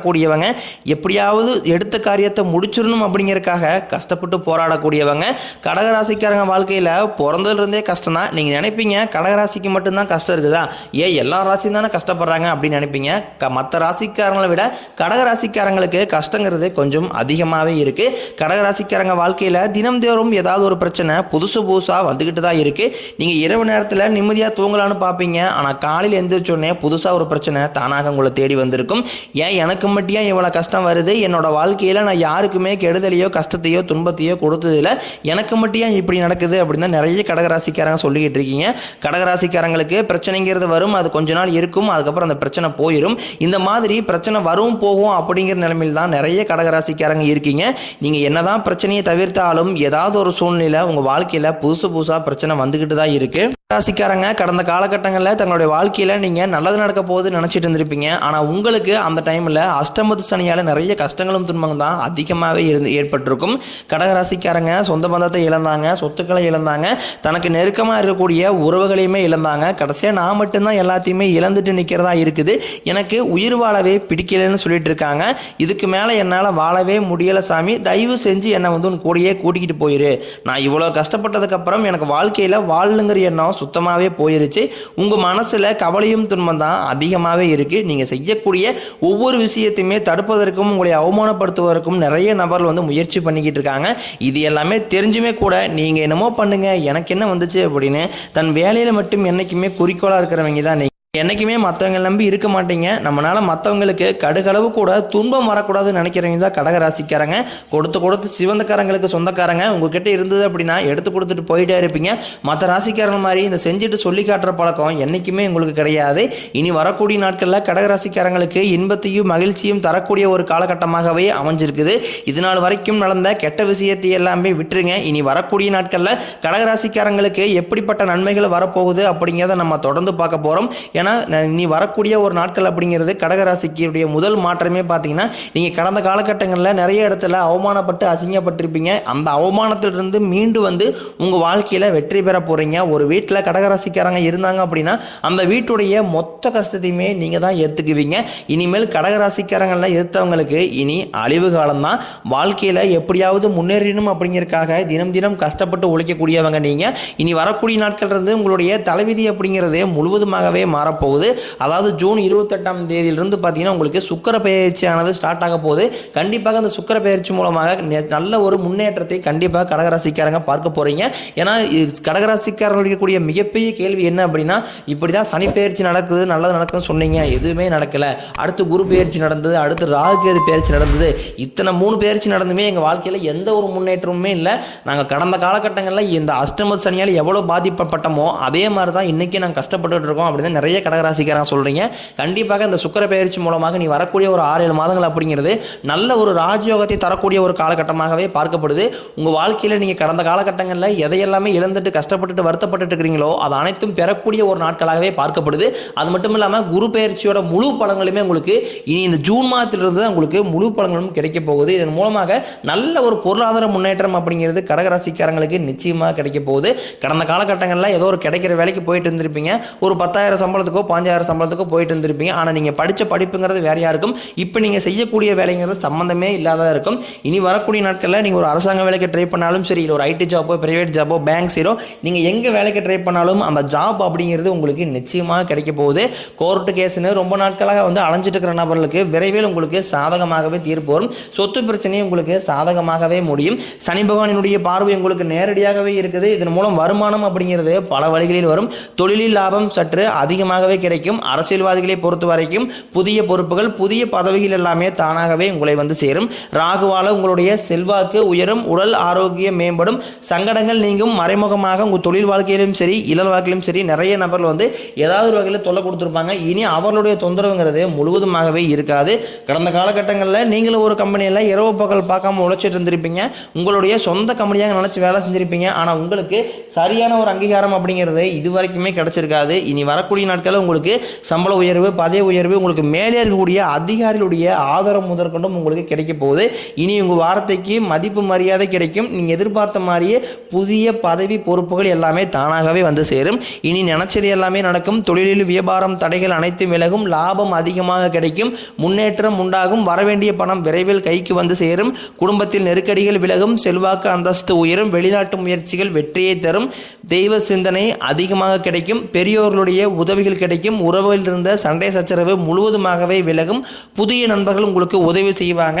போராடக்கூடியவங்க எப்படியாவது எடுத்த காரியத்தை முடிச்சிடணும் அப்படிங்கறதுக்காக கஷ்டப்பட்டு போராடக்கூடியவங்க. கடகராசிக்காரங்க வாழ்க்கையில் பிறந்ததுலேருந்தே கஷ்டம் தான் நீங்கள் நினைப்பீங்க கடகராசிக்கு மட்டும்தான் கஷ்டம் இருக்குதா? ஏன் எல்லா ராசியும் தானே கஷ்டப்படுறாங்க அப்படின்னு நினைப்பீங்க. க மற்ற ராசிக்காரங்களை விட கடகராசிக்காரங்களுக்கு கஷ்டங்கிறது கொஞ்சம் அதிகமாகவே இருக்குது கடகராசிக்காரங்க வாழ்க்கையில் தினம்தோறும் ஏதாவது ஒரு பிரச்சனை புதுசு புதுசாக வந்துக்கிட்டு தான் இருக்குது நீங்கள் இரவு நேரத்தில் நிம்மதியாக தூங்கலான்னு பார்ப்பீங்க. ஆனால் காலையில் எந்திரிச்சோடனே புதுசாக ஒரு பிரச்சனை தானாக உங்களை தேடி வந்திருக்கும். ஏன் எனக்கு மட்டும் இவ்வளோ கஷ்டம் வருது? என்னோட வாழ்க்கையில் நான் யாருக்குமே கெடுதலையோ கஷ்டத்தையோ துன்பத்தையோ கொடுத்ததில்ல. எனக்கு மட்டும் இப்படி நடக்குது? அப்படின்னு தான் நிறைய கடகராசிக்காரங்க சொல்லிக்கிட்டு இருக்கீங்க. கடகராசிக்காரங்களுக்கு பிரச்சனைங்கிறது வரும் அது கொஞ்ச நாள் இருக்கும் அதுக்கப்புறம் அந்த பிரச்சனை போயிடும் இந்த மாதிரி பிரச்சனை வரும் போகும் அப்படிங்கிற நிலைமையில் தான் நிறைய கடகராசிக்காரங்க இருக்கீங்க. நீங்கள் என்னதான் பிரச்சனையை தவிர்த்தாலும் ஏதாவது ஒரு சூழ்நிலை உங்கள் வாழ்க்கையில் புதுசு புதுசாக பிரச்சனை வந்துக்கிட்டு தான் இருக்குது ராசிக்காரங்க கடந்த காலகட்டங்களில் தங்களுடைய வாழ்க்கையில் நீங்கள் நல்லது நடக்க போகுதுன்னு நினச்சிட்டு இருந்திருப்பீங்க. ஆனால் உங்களுக்கு அந்த டைமில் அஷ்டமத்து சனியால் நிறைய கஷ்டங்களும் துன்பங்களும் தான் அதிகமாகவே இருந்து ஏற்பட்டிருக்கும். கடகராசிக்காரங்க சொந்த பந்தத்தை இழந்தாங்க சொத்துக்களை இழந்தாங்க தனக்கு நெருக்கமாக இருக்கக்கூடிய உறவுகளையுமே இழந்தாங்க. கடைசியாக நான் மட்டும்தான் எல்லாத்தையுமே இழந்துட்டு நிற்கிறதா இருக்குது. எனக்கு உயிர் வாழவே பிடிக்கலன்னு சொல்லிட்டு இருக்காங்க. இதுக்கு மேலே என்னால் வாழவே முடியலை சாமி. தயவு செஞ்சு என்னை வந்து உன் கூடயே கூட்டிக்கிட்டு போயிரு. நான் இவ்வளோ கஷ்டப்பட்டதுக்கப்புறம் எனக்கு வாழ்க்கையில் வாழணுங்கிற எண்ணம் சுத்தமாகவே போயிருச்சு. உங்கள் மனசில் கவலையும் துன்பம் தான் அதிகமாகவே இருக்குது நீங்கள் செய்யக்கூடிய ஒவ்வொரு விஷயத்தையுமே தடுப்பதற்கும் உங்களை அவமானப்படுத்துவதற்கும் நிறைய நபர்கள் வந்து முயற்சி பண்ணிக்கிட்டு இருக்காங்க. இது எல்லாமே தெரிஞ்சுமே கூட நீங்கள் என்னமோ பண்ணுங்க எனக்கு என்ன வந்துச்சு அப்படின்னு தன் வேலையில் மட்டும் என்றைக்குமே குறிக்கோளாக இருக்கிறவங்க தான் என்றைக்குமே என்னைக்குமே மற்றவங்க நம்பி இருக்க மாட்டீங்க. நம்மளால் மற்றவங்களுக்கு கடுகளவு கூட துன்பம் வரக்கூடாதுன்னு நினைக்கிறவங்க தான் கடகராசிக்காரங்க. கொடுத்து கொடுத்து சிவந்தக்காரங்களுக்கு சொந்தக்காரங்க. உங்ககிட்ட இருந்தது அப்படின்னா எடுத்து கொடுத்துட்டு போயிட்டே இருப்பீங்க. மற்ற ராசிக்காரங்க மாதிரி இந்த செஞ்சுட்டு சொல்லி காட்டுற பழக்கம் என்றைக்குமே உங்களுக்கு கிடையாது. இனி வரக்கூடிய நாட்களில் கடகராசிக்காரங்களுக்கு இன்பத்தையும் மகிழ்ச்சியும் தரக்கூடிய ஒரு காலகட்டமாகவே அமைஞ்சிருக்குது. இது நாள் வரைக்கும் நடந்த கெட்ட விஷயத்தை எல்லாமே விட்டுருங்க. இனி வரக்கூடிய நாட்களில் கடகராசிக்காரங்களுக்கு எப்படிப்பட்ட நன்மைகள் வரப்போகுது அப்படிங்கிறத நம்ம தொடர்ந்து பார்க்க போகிறோம் ஏன்னா நீ வரக்கூடிய ஒரு நாட்கள் அப்படிங்கிறது கடகராசிக்குடைய முதல் மாற்றமே பார்த்தீங்கன்னா நீங்கள் கடந்த காலகட்டங்களில் நிறைய இடத்துல அவமானப்பட்டு அசிங்கப்பட்டிருப்பீங்க. அந்த அவமானத்திலிருந்து மீண்டு வந்து உங்கள் வாழ்க்கையில் வெற்றி பெற போகிறீங்க ஒரு வீட்டில் கடகராசிக்காரங்க இருந்தாங்க அப்படின்னா அந்த வீட்டுடைய மொத்த கஷ்டத்தையுமே நீங்கள் தான் ஏற்றுக்குவீங்க இனிமேல் கடகராசிக்காரங்கள்லாம் எதிர்த்தவங்களுக்கு இனி அழிவு காலம்தான். வாழ்க்கையில் எப்படியாவது முன்னேறணும் அப்படிங்கிறதுக்காக தினம் தினம் கஷ்டப்பட்டு உழைக்கக்கூடியவங்க நீங்கள் இனி வரக்கூடிய நாட்கள் இருந்து உங்களுடைய தலைவிதி அப்படிங்கிறது முழுவதுமாகவே வரப்போகுது. அதாவது ஜூன் இருபத்தெட்டாம் தேதியிலிருந்து பார்த்தீங்கன்னா உங்களுக்கு சுக்கர பயிற்சியானது ஸ்டார்ட் ஆக போகுது. கண்டிப்பாக அந்த சுக்கர பயிற்சி மூலமாக நல்ல ஒரு முன்னேற்றத்தை கண்டிப்பாக கடகராசிக்காரங்க பார்க்க போகிறீங்க ஏன்னா இது இருக்கக்கூடிய மிகப்பெரிய கேள்வி என்ன அப்படின்னா இப்படி தான் சனி பயிற்சி நடக்குது நல்லது நடக்குதுன்னு சொன்னீங்க. எதுவுமே நடக்கலை. அடுத்து குரு பயிற்சி நடந்தது அடுத்து ராகுகேது பயிற்சி நடந்தது. இத்தனை மூணு பயிற்சி நடந்துமே எங்கள் வாழ்க்கையில் எந்த ஒரு முன்னேற்றமுமே இல்லை. நாங்கள் கடந்த காலகட்டங்களில் இந்த அஷ்டம சனியால் எவ்வளோ பாதிக்கப்பட்டமோ அதே மாதிரி தான் இன்றைக்கி நாங்கள் கஷ்டப்பட்டுட்டு இருக்கோம் அப்படின்னு நிறைய கடகராசிக்காரன் சொல்கிறீங்க கண்டிப்பாக இந்த சுக்கர பயிற்சி மூலமாக நீ வரக்கூடிய ஒரு ஆறு ஏழு மாதங்கள் அப்படிங்கிறது நல்ல ஒரு ராஜயோகத்தை தரக்கூடிய ஒரு காலகட்டமாகவே பார்க்கப்படுது. உங்கள் வாழ்க்கையில் நீங்கள் கடந்த காலகட்டங்களில் எதையெல்லாமே இழந்துட்டு கஷ்டப்பட்டுட்டு வருத்தப்பட்டுட்டு இருக்கிறீங்களோ அது அனைத்தும் பெறக்கூடிய ஒரு நாட்களாகவே பார்க்கப்படுது. அது மட்டும் இல்லாமல் குரு பயிற்சியோட முழு பலன்களுமே உங்களுக்கு இனி இந்த ஜூன் மாதத்திலிருந்து தான் உங்களுக்கு முழு பலன்களும் கிடைக்க போகுது. இதன் மூலமாக நல்ல ஒரு பொருளாதார முன்னேற்றம் அப்படிங்கிறது கடகராசிக்காரங்களுக்கு நிச்சயமாக கிடைக்க போகுது. கடந்த காலகட்டங்களில் ஏதோ ஒரு கிடைக்கிற வேலைக்கு போயிட்டு இருந்திருப்பீங்க. ஒரு பத்தாயிரம் சம்பளத்தை சம்பளத்துக்கோ பாஞ்சாயிரம் சம்பளத்துக்கோ போயிட்டு இருந்திருப்பீங்க. ஆனால் நீங்கள் படித்த படிப்புங்கிறது வேறையாக இருக்கும் இப்போ நீங்கள் செய்யக்கூடிய வேலைங்கிறது சம்மந்தமே இல்லாததாக இருக்கும். இனி வரக்கூடிய நாட்களில் நீங்கள் ஒரு அரசாங்க வேலைக்கு ட்ரை பண்ணாலும் சரி இல்லை ஒரு ஐடி ஜாப்போ பிரைவேட் ஜாப்போ பேங்க் சீரோ நீங்கள் எங்கே வேலைக்கு ட்ரை பண்ணாலும் அந்த ஜாப் அப்படிங்கிறது உங்களுக்கு நிச்சயமாக கிடைக்க போகுது. கோர்ட்டு கேஸ்னு ரொம்ப நாட்களாக வந்து அலைஞ்சிட்டு இருக்கிற நபர்களுக்கு விரைவில் உங்களுக்கு சாதகமாகவே தீர்ப்பு வரும். சொத்து பிரச்சனையும் உங்களுக்கு சாதகமாகவே முடியும். சனி பகவானினுடைய பார்வை உங்களுக்கு நேரடியாகவே இருக்குது. இதன் மூலம் வருமானம் அப்படிங்கிறது பல வழிகளில் வரும். தொழிலில் லாபம் சற்று அதிகமாக தானாகவே கிடைக்கும். அரசியல்வாதிகளை பொறுத்த வரைக்கும் புதிய பொறுப்புகள் புதிய பதவிகள் எல்லாமே தானாகவே உங்களை வந்து சேரும். ராகுவால உங்களுடைய செல்வாக்கு உயரும் உடல் ஆரோக்கியம் மேம்படும். சங்கடங்கள் நீங்கும். மறைமுகமாக உங்கள் தொழில் வாழ்க்கையிலும் சரி இளல் வாழ்க்கையிலும் சரி நிறைய நபர்கள் வந்து ஏதாவது ஒரு வகையில் தொல்லை கொடுத்துருப்பாங்க. இனி அவர்களுடைய தொந்தரவுங்கிறது முழுவதுமாகவே இருக்காது. கடந்த காலகட்டங்களில் நீங்களும் ஒரு கம்பெனியில் இரவு பகல் பார்க்காம உழைச்சிட்டு இருந்திருப்பீங்க. உங்களுடைய சொந்த கம்பெனியாக நினச்சி வேலை செஞ்சிருப்பீங்க. ஆனால் உங்களுக்கு சரியான ஒரு அங்கீகாரம் அப்படிங்கிறது இது வரைக்குமே கிடைச்சிருக்காது. இனி வரக்கூடிய நாட்கள் நாட்களில் உங்களுக்கு சம்பள உயர்வு பதவி உயர்வு உங்களுக்கு மேலே இருக்கக்கூடிய அதிகாரிகளுடைய ஆதரவு முதற்கொண்டும் உங்களுக்கு கிடைக்க போகுது. இனி உங்கள் வார்த்தைக்கு மதிப்பு மரியாதை கிடைக்கும். நீங்கள் எதிர்பார்த்த மாதிரியே புதிய பதவி பொறுப்புகள் எல்லாமே தானாகவே வந்து சேரும். இனி நினைச்சது எல்லாமே நடக்கும். தொழிலில் வியாபாரம் தடைகள் அனைத்தும் விலகும். லாபம் அதிகமாக கிடைக்கும். முன்னேற்றம் உண்டாகும். வரவேண்டிய பணம் விரைவில் கைக்கு வந்து சேரும். குடும்பத்தில் நெருக்கடிகள் விலகும். செல்வாக்கு அந்தஸ்து உயரும். வெளிநாட்டு முயற்சிகள் வெற்றியை தரும். தெய்வ சிந்தனை அதிகமாக கிடைக்கும். பெரியோர்களுடைய உதவிகள் கிடைக்கும். உறவில் இருந்த சண்டை சச்சரவு முழுவதுமாகவே விலகும். புதிய நண்பர்கள் உங்களுக்கு உதவி செய்வாங்க.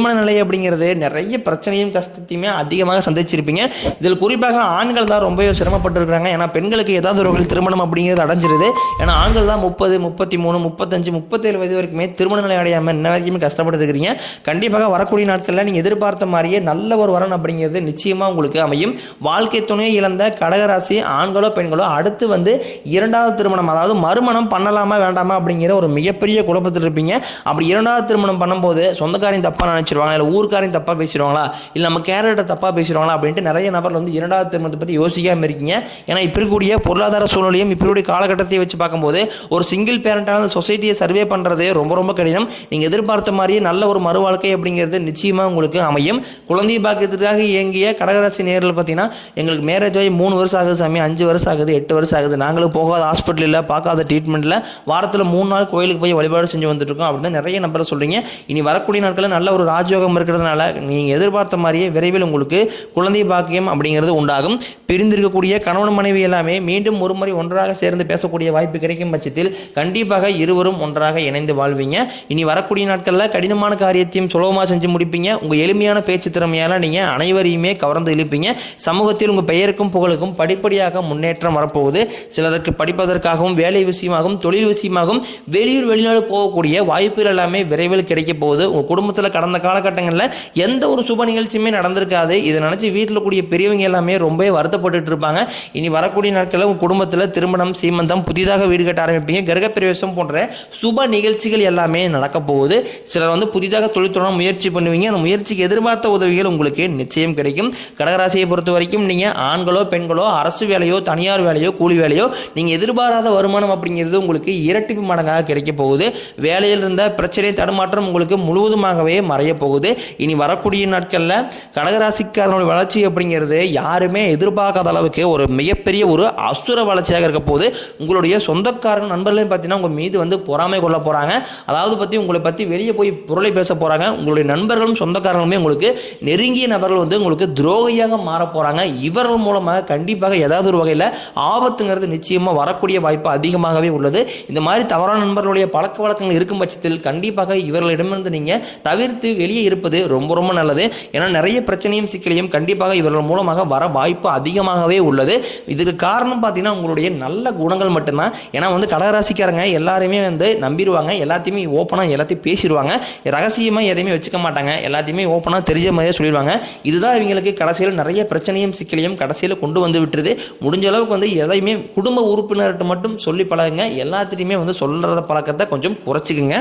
திருமண நிலை அப்படிங்கிறது நிறைய பிரச்சனையும் கஷ்டத்தையுமே அதிகமாக சந்திச்சிருப்பீங்க. இதில் குறிப்பாக ஆண்கள் தான் ரொம்பவே சிரமப்பட்டிருக்கிறாங்க. ஏன்னா பெண்களுக்கு ஏதாவது ஒரு வகையில் திருமணம் அப்படிங்கிறது அடைஞ்சிருது. ஏன்னா ஆண்கள் தான் முப்பது முப்பத்தி மூணு முப்பத்தஞ்சு முப்பத்தேழு வயது வரைக்குமே திருமண நிலை அடையாமல் இன்ன வரைக்குமே கஷ்டப்பட்டு இருக்கிறீங்க கண்டிப்பாக வரக்கூடிய நாட்களில் நீங்கள் எதிர்பார்த்த மாதிரியே நல்ல ஒரு வரன் அப்படிங்கிறது நிச்சயமாக உங்களுக்கு அமையும். வாழ்க்கை துணையை இழந்த கடகராசி ஆண்களோ பெண்களோ அடுத்து வந்து இரண்டாவது திருமணம் அதாவது மறுமணம் பண்ணலாமா வேண்டாமா அப்படிங்கிற ஒரு மிகப்பெரிய குழப்பத்தில் இருப்பீங்க அப்படி இரண்டாவது திருமணம் பண்ணும்போது சொந்தக்காரின் தப்பான நினச்சிருவாங்க இல்லை ஊருக்காரையும் தப்பாக பேசிடுவாங்களா? இல்லை நம்ம கேரக்டர் தப்பாக பேசிடுவாங்களா? அப்படின்ட்டு நிறைய நபர் வந்து இரண்டாவது திருமணத்தை பற்றி யோசிக்காமல் இருக்கீங்க. ஏன்னா இப்போ இருக்கக்கூடிய பொருளாதார சூழ்நிலையும் இப்போ இருக்கக்கூடிய காலகட்டத்தை வச்சு பார்க்கும்போது ஒரு சிங்கிள் பேரண்டான சொசைட்டியை சர்வே பண்ணுறது ரொம்ப ரொம்ப கடினம். நீங்கள் எதிர்பார்த்த மாதிரியே நல்ல ஒரு மறு வாழ்க்கை அப்படிங்கிறது நிச்சயமாக உங்களுக்கு அமையும். குழந்தை பாக்கியத்துக்காக இயங்கிய கடகராசி நேரில் பார்த்தீங்கன்னா எங்களுக்கு மேரேஜ் ஆகி மூணு வருஷம் ஆகுது சாமி அஞ்சு வருஷம் ஆகுது எட்டு வருஷம் ஆகுது. நாங்களும் போகாத ஹாஸ்பிட்டலில் பார்க்காத ட்ரீட்மெண்ட்டில் வாரத்தில் மூணு நாள் கோயிலுக்கு போய் வழிபாடு செஞ்சு வந்துட்டு இருக்கோம் அப்படின்னு நிறைய நம்பரை சொல்கிறீங்க இனி வரக்கூடிய நாட்களில் நல்ல ஒரு ராஜயோகம் இருக்கிறதுனால நீங்கள் எதிர்பார்த்த மாதிரியே விரைவில் உங்களுக்கு குழந்தை பாக்கியம் அப்படிங்கிறது உண்டாகும். பிரிந்திருக்கக்கூடிய கணவன் மனைவி எல்லாமே மீண்டும் ஒரு முறை ஒன்றாக சேர்ந்து பேசக்கூடிய வாய்ப்பு கிடைக்கும் பட்சத்தில் கண்டிப்பாக இருவரும் ஒன்றாக இணைந்து வாழ்வீங்க. இனி வரக்கூடிய நாட்களில் கடினமான காரியத்தையும் சுலபமாக செஞ்சு முடிப்பீங்க. உங்கள் எளிமையான பேச்சு திறமையால் நீங்கள் அனைவரையுமே கவர்ந்து இழுப்பீங்க. சமூகத்தில் உங்கள் பெயருக்கும் புகழுக்கும் படிப்படியாக முன்னேற்றம் வரப்போகுது. சிலருக்கு படிப்பதற்காகவும் வேலை விஷயமாகவும் தொழில் விஷயமாகவும் வெளியூர் வெளிநாடு போகக்கூடிய வாய்ப்புகள் எல்லாமே விரைவில் கிடைக்க போகுது. உங்கள் குடும்பத்தில் கடந்த காலகட்டங்களில் எந்த ஒரு சுப நிகழ்ச்சியுமே நடந்திருக்காது. இதை நினச்சி வீட்டில் கூடிய பெரியவங்க எல்லாமே ரொம்பவே வருத்தப்பட்டுட்டு இருப்பாங்க. இனி வரக்கூடிய நாட்களில் உங்கள் குடும்பத்தில் திருமணம் சீமந்தம் புதிதாக வீடு கட்ட ஆரம்பிப்பீங்க. கிரகப்பிரவேசம் போன்ற சுப நிகழ்ச்சிகள் எல்லாமே நடக்க போகுது. சிலர் வந்து புதிதாக தொழில் தொடர முயற்சி பண்ணுவீங்க. அந்த முயற்சிக்கு எதிர்பார்த்த உதவிகள் உங்களுக்கு நிச்சயம் கிடைக்கும். கடகராசியை பொறுத்த வரைக்கும் நீங்கள் ஆண்களோ பெண்களோ அரசு வேலையோ தனியார் வேலையோ கூலி வேலையோ நீங்கள் எதிர்பாராத வருமானம் அப்படிங்கிறது உங்களுக்கு இரட்டிப்பு மடங்காக கிடைக்க போகுது. வேலையில் இருந்த பிரச்சனை தடுமாற்றம் உங்களுக்கு முழுவதுமாகவே மறைய போகுது இனி வரக்கூடிய நாட்களில் கடகராசிக்காரனுடைய வளர்ச்சி அப்படிங்கிறது யாருமே எதிர்பார்க்காத அளவுக்கு ஒரு மிகப்பெரிய ஒரு அசுர வளர்ச்சியாக இருக்க போது உங்களுடைய சொந்தக்காரங்க நண்பர்களையும் பார்த்தீங்கன்னா உங்கள் மீது வந்து பொறாமை கொள்ள போகிறாங்க அதாவது பற்றி உங்களை பற்றி வெளியே போய் பொருளை பேச போகிறாங்க உங்களுடைய நண்பர்களும் சொந்தக்காரங்களுமே உங்களுக்கு நெருங்கிய நபர்கள் வந்து உங்களுக்கு துரோகியாக மாற போகிறாங்க இவர்கள் மூலமாக கண்டிப்பாக ஏதாவது ஒரு வகையில் ஆபத்துங்கிறது நிச்சயமாக வரக்கூடிய வாய்ப்பு அதிகமாகவே உள்ளது. இந்த மாதிரி தவறான நண்பர்களுடைய பழக்க வழக்கங்கள் இருக்கும் பட்சத்தில் கண்டிப்பாக இவர்களிடமிருந்து நீங்கள் தவிர்த்து வெளியே இருப்பது ரொம்ப ரொம்ப நல்லது. ஏன்னா நிறைய பிரச்சனையும் சிக்கலையும் கண்டிப்பாக இவர்கள் மூலமாக வர வாய்ப்பு அதிகமாகவே உள்ளது. இதுக்கு காரணம் பார்த்தீங்கன்னா உங்களுடைய நல்ல குணங்கள் மட்டும்தான். ஏன்னா வந்து கடகராசிக்காரங்க எல்லாருமே வந்து நம்பிடுவாங்க. எல்லாத்தையுமே ஓப்பனாக எல்லாத்தையும் பேசிடுவாங்க. ரகசியமாக எதையுமே வச்சுக்க மாட்டாங்க. எல்லாத்தையுமே ஓப்பனாக தெரிஞ்ச மாதிரியே சொல்லிடுவாங்க. இதுதான் இவங்களுக்கு கடைசியில் நிறைய பிரச்சனையும் சிக்கலையும் கடைசியில் கொண்டு வந்து விட்டுருது. முடிஞ்ச அளவுக்கு வந்து எதையுமே குடும்ப உறுப்பினர்கிட்ட மட்டும் சொல்லி பழகுங்க. எல்லாத்திலையுமே வந்து சொல்கிறத பழக்கத்தை கொஞ்சம் குறைச்சிக்குங்க.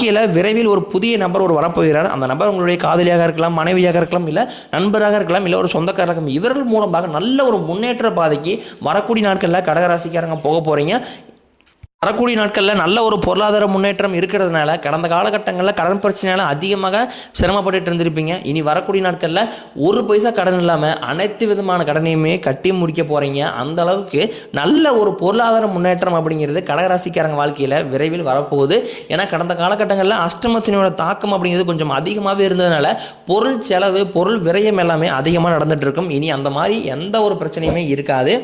வாழ்க்கையில் விரைவில் ஒரு புதிய நபர் ஒரு வரப்போகிறார். அந்த நபர் உங்களுடைய காதலியாக இருக்கலாம் மனைவியாக இருக்கலாம் இல்லை நண்பராக இருக்கலாம் இல்லை ஒரு சொந்தக்காரராக இருக்கலாம் இவர்கள் மூலமாக நல்ல ஒரு முன்னேற்ற பாதைக்கு வரக்கூடிய நாட்களில் கடகராசிக்காரங்க போக போகிறீங்க வரக்கூடிய நாட்களில் நல்ல ஒரு பொருளாதார முன்னேற்றம் இருக்கிறதுனால கடந்த காலகட்டங்களில் கடன் பிரச்சனையால் அதிகமாக சிரமப்பட்டு இருந்திருப்பீங்க. இனி வரக்கூடிய நாட்களில் ஒரு பைசா கடன் இல்லாமல் அனைத்து விதமான கடனையுமே கட்டி முடிக்க போகிறீங்க அந்த அளவுக்கு நல்ல ஒரு பொருளாதார முன்னேற்றம் அப்படிங்கிறது கடகராசிக்காரங்க வாழ்க்கையில் விரைவில் வரப்போகுது. ஏன்னா கடந்த காலகட்டங்களில் அஷ்டமத்தினோட தாக்கம் அப்படிங்கிறது கொஞ்சம் அதிகமாகவே இருந்ததுனால பொருள் செலவு பொருள் விரயம் எல்லாமே அதிகமாக நடந்துட்டு இருக்கும். இனி அந்த மாதிரி எந்த ஒரு பிரச்சனையுமே இருக்காது.